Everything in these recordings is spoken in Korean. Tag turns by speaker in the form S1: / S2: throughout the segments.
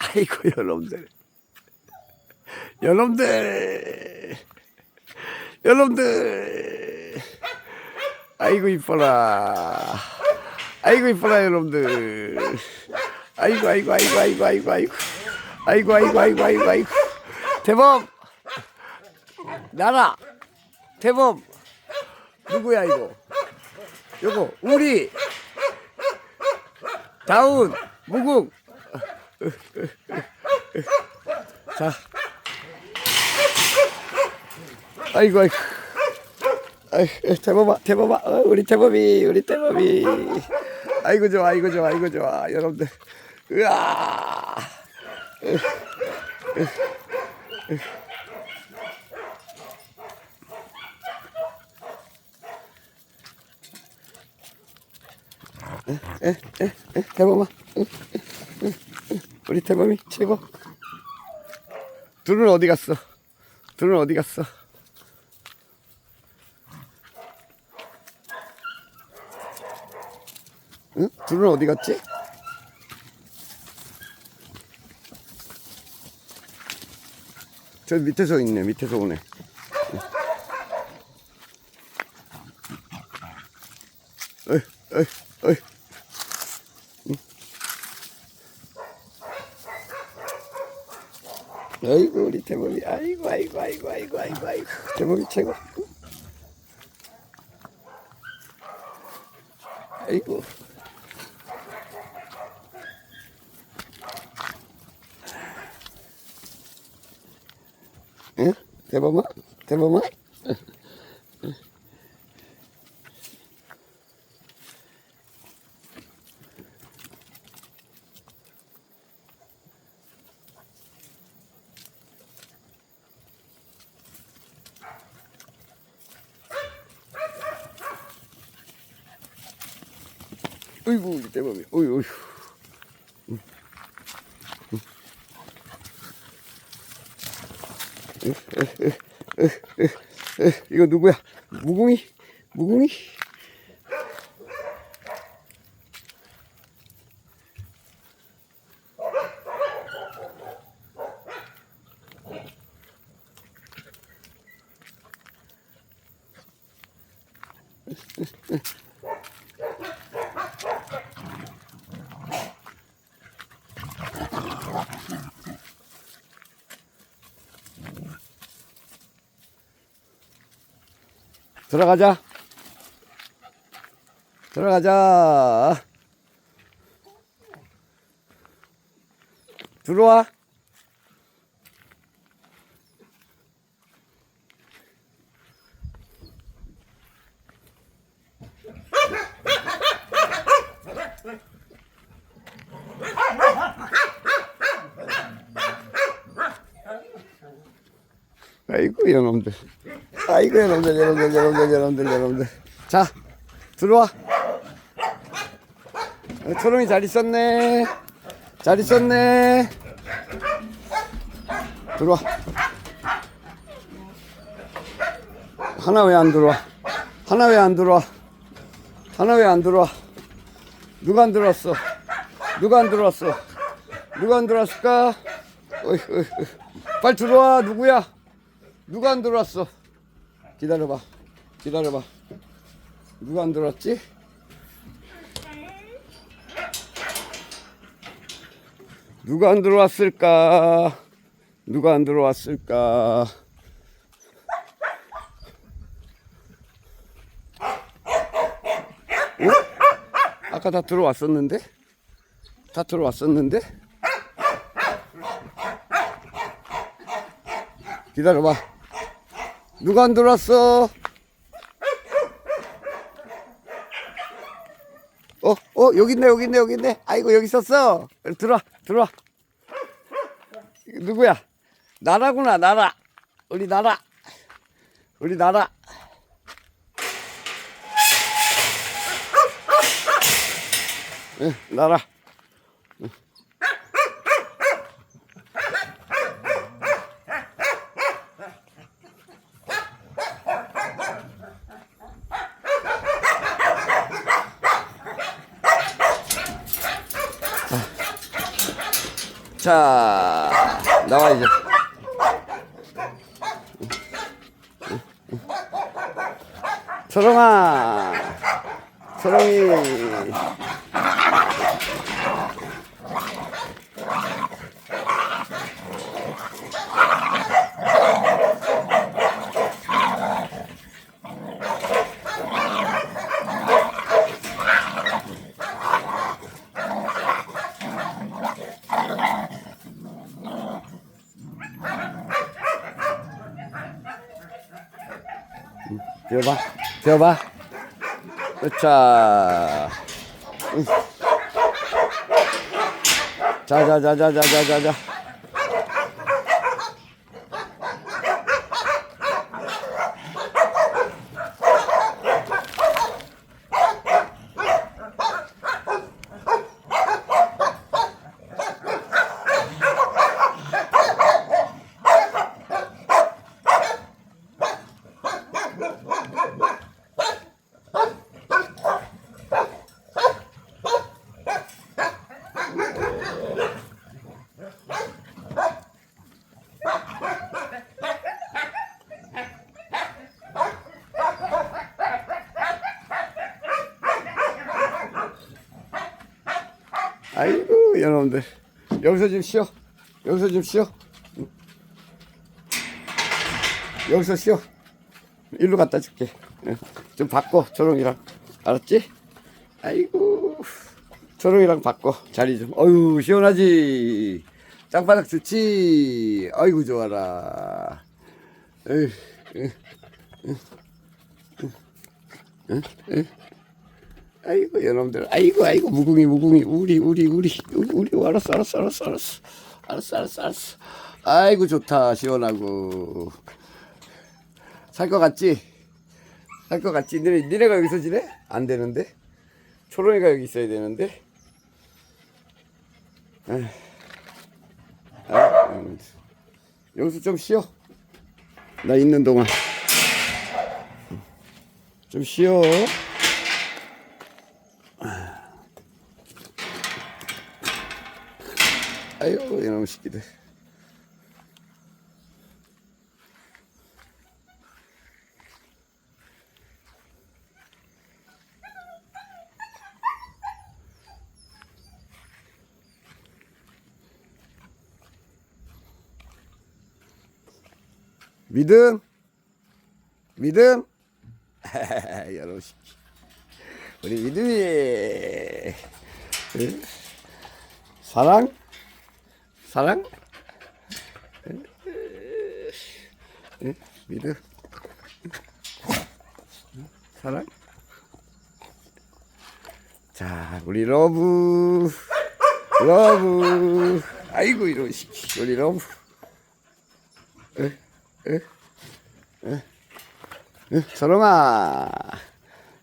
S1: 아이고 여러분들. 여러분들. 여러분들. 아이고 이뻐라. 아이고 이뻐라 여러분들. 아이고 아이고 아이고 아이고 아이고 아이고. 아이고 아이고 아이고 아이고 아이고. 대범! 나라! 대범! 누구야 이거? 요거 우리! 다운! 무궁 자. 아이고 아이고. 아이고 대범아 대범아. 어, 우리 대범이 우리 대범이. 아이고 좋아 아이고 좋아 아이고 좋아. 여러분들. 으아 대범아. 응, 응, 응. 우리 대범이 최고. 둘은 어디 갔어? 둘은 어디 갔어? 응? 둘은 어디 갔지? 저 밑에서 있네 밑에서 오네. 어이 어이 어이 아이고 우리 대범이. 아이고 아이고 아이고 아이고 아이고 아이고. 대범이 최고. 아이고. 응? 대범아? 대범아 어이구 우리 대범이 어이 어이 이거 누구야? 무궁이? 무궁이? 들어가자. 들어가자. 들어와. 아이고 여러분들 아이고 여러분들 여러분들 여러분들 여러분들 여러분들. 자 들어와. 어, 초롱이 잘 있었네. 잘 있었네. 들어와. 하나 왜 안 들어와? 하나 왜 안 들어와? 하나 왜 안 들어와? 누가 안 들어왔어? 누가 안 들어왔어? 누가 안 들어왔을까? 어이, 어이, 어이. 빨리 들어와 누구야? 누가 안 들어왔어? 기다려봐. 기다려봐. 누가 안 들어왔지? 누가 안 들어왔을까? 누가 안 들어왔을까? 응? 아까 다 들어왔었는데? 다 들어왔었는데? 기다려봐. 누가 안 들어왔어? 어, 어, 여기 있네, 여기 있네, 여기 있네. 아이고, 여기 있었어. 들어와, 들어와. 누구야? 나라구나, 나라. 우리 나라. 우리 나라. 응, 나라. 자, 나와 이제. 초롱아, 초롱이. 비워봐, 비워봐. 자, 응. 자, 자, 자, 자, 자, 자, 자, 자. 아이고, 여러분들. 여기서 좀 쉬어. 여기서 좀 쉬어. 응. 여기서 쉬어. 일로 갖다 줄게. 응. 좀 바꿔, 조롱이랑. 알았지? 아이고. 조롱이랑 바꿔. 자리 좀. 어유 시원하지? 땅바닥 좋지? 아이고, 좋아라. 에휴, 응. 응. 응. 응. 아이고 여러분들. 아이고 아이고 무궁이 무궁이. 우리 우리 우리 우리 알았어 알았어 알았어 알았어. 알았어 알았어 알았어. 아이고 좋다. 시원하고. 살 것 같지? 살 것 같지? 니네 니네가 여기서 지내? 안 되는데? 초롱이가 여기 있어야 되는데. 아, 여러분들. 여기서 좀 쉬어. 나 있는 동안. 좀 쉬어. 아유 이놈 새끼들 믿음 믿음 이놈 새끼 우리 믿음이 응? 사랑 사랑? 응? 응? 믿음? 응? 사랑? 자, 우리 러브, 러브. 아이고, 이런 시키. 우리 러브. 에? 에? 에? 에? 저롱아.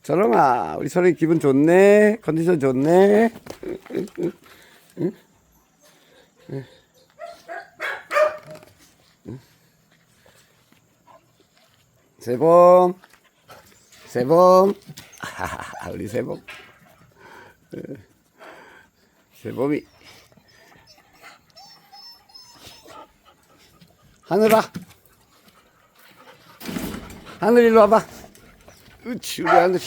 S1: 저롱아. 우리 서로 기분 좋네. 컨디션 좋네. 세범 세범 하하하, 우리 세범 에, 세범이. 하늘아. 하늘 일로 와봐. 으치 우리 하늘이.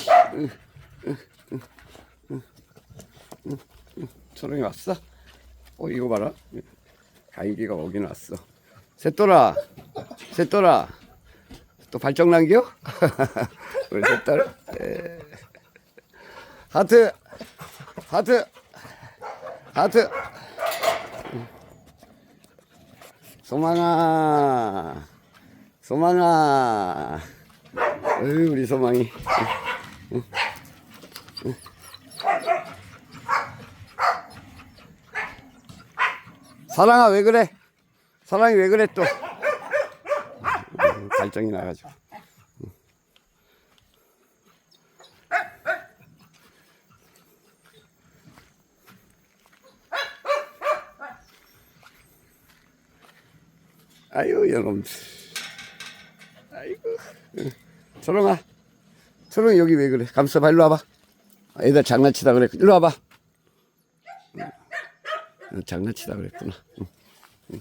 S1: 초롱이 왔어? 어 이거 봐라. 가인기가 오긴 왔어. 새돌아. 새돌아 또 발정 남겨? 우리 새딸 에. 하트. 하트. 하트. 소망아. 소망아. 어이 우리 소망이. 사랑아 왜 그래? 사랑이 왜 그래 또? 음, 발정이 나가지고. 아유 여러분들 아이고. 응. 초롱아. 초롱이 여기 왜 그래? 감싸봐. 일로 와봐. 애들 장난치다 그래 일로 와봐. 장난치다 그랬구나. 응. 응.